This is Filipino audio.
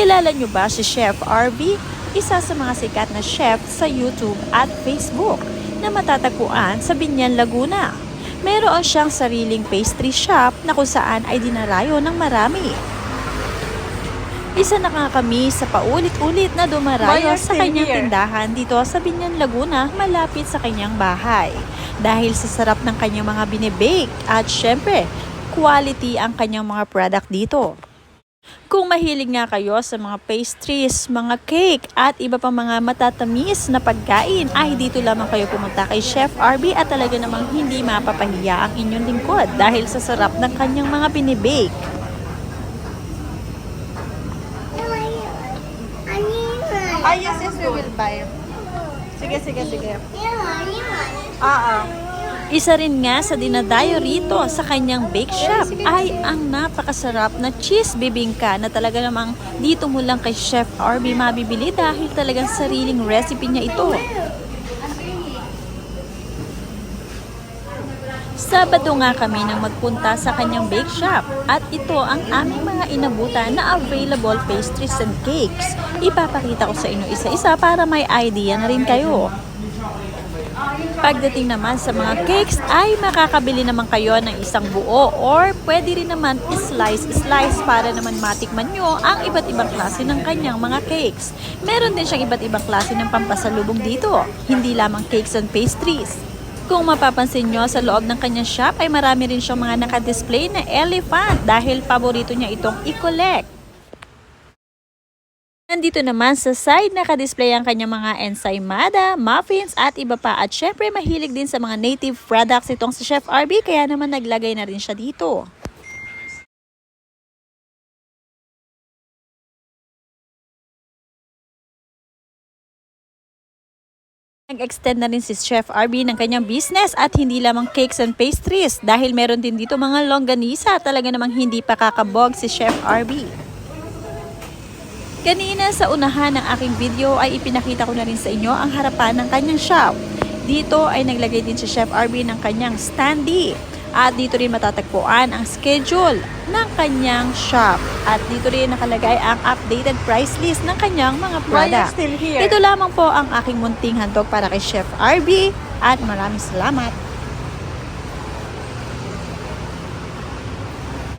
Kilala nyo ba si Chef RB? Isa sa mga sikat na chef sa YouTube at Facebook na matatagpuan sa Binyan, Laguna. Meron siyang sariling pastry shop na kung saan ay dinarayo ng marami. Isa na nga kami sa paulit-ulit na dumarayo sa kanyang here. tindahan dito sa Binyan, Laguna, malapit sa kanyang bahay. Dahil sa sarap ng kanyang mga binibake at syempre, quality ang kanyang mga product dito. Kung mahilig nga kayo sa mga pastries, mga cake at iba pang mga matatamis na pagkain, ay dito lamang kayo pumunta kay Chef RB at talaga namang hindi mapapahiya ang inyong lingkod dahil sa sarap ng kanyang mga binibake. Ah, yes, yes, we will buy. Sige, sige, sige. Oo. Isa rin nga sa dinadayo rito sa kanyang bake shop ay ang napakasarap na cheese bibingka na talaga namang dito mo lang kay Chef RB mabibili dahil talagang sariling recipe niya ito. Sabado nga kami nang magpunta sa kanyang bake shop at ito ang aming mga inabutan na available pastries and cakes. Ipapakita ko sa inyo isa-isa para may idea na rin kayo. Pagdating naman sa mga cakes ay makakabili naman kayo ng isang buo or pwede rin naman slice-slice para naman matikman nyo ang iba't ibang klase ng kanyang mga cakes. Meron din siyang iba't ibang klase ng pampasalubong dito, hindi lamang cakes and pastries. Kung mapapansin nyo sa loob ng kanyang shop ay marami rin siyang mga nakadisplay na elephant dahil paborito niya itong i-collect. Nandito naman sa side nakadisplay ang kanyang mga ensaymada, muffins at iba pa. At syempre mahilig din sa mga native products itong si Chef RB kaya naman naglagay na rin siya dito. Nag-extend na rin si Chef RB ng kanyang business at hindi lamang cakes and pastries dahil meron din dito mga longganisa talaga namang hindi pa kakabog si Chef RB. Kanina sa unahan ng aking video ay ipinakita ko na rin sa inyo ang harapan ng kanyang shop. Dito ay naglagay din si Chef RB ng kanyang standee. At dito rin matatagpuan ang schedule ng kanyang shop. At dito rin nakalagay ang updated price list ng kanyang mga product. Ito lamang po ang aking munting handog para kay Chef RB at maraming salamat.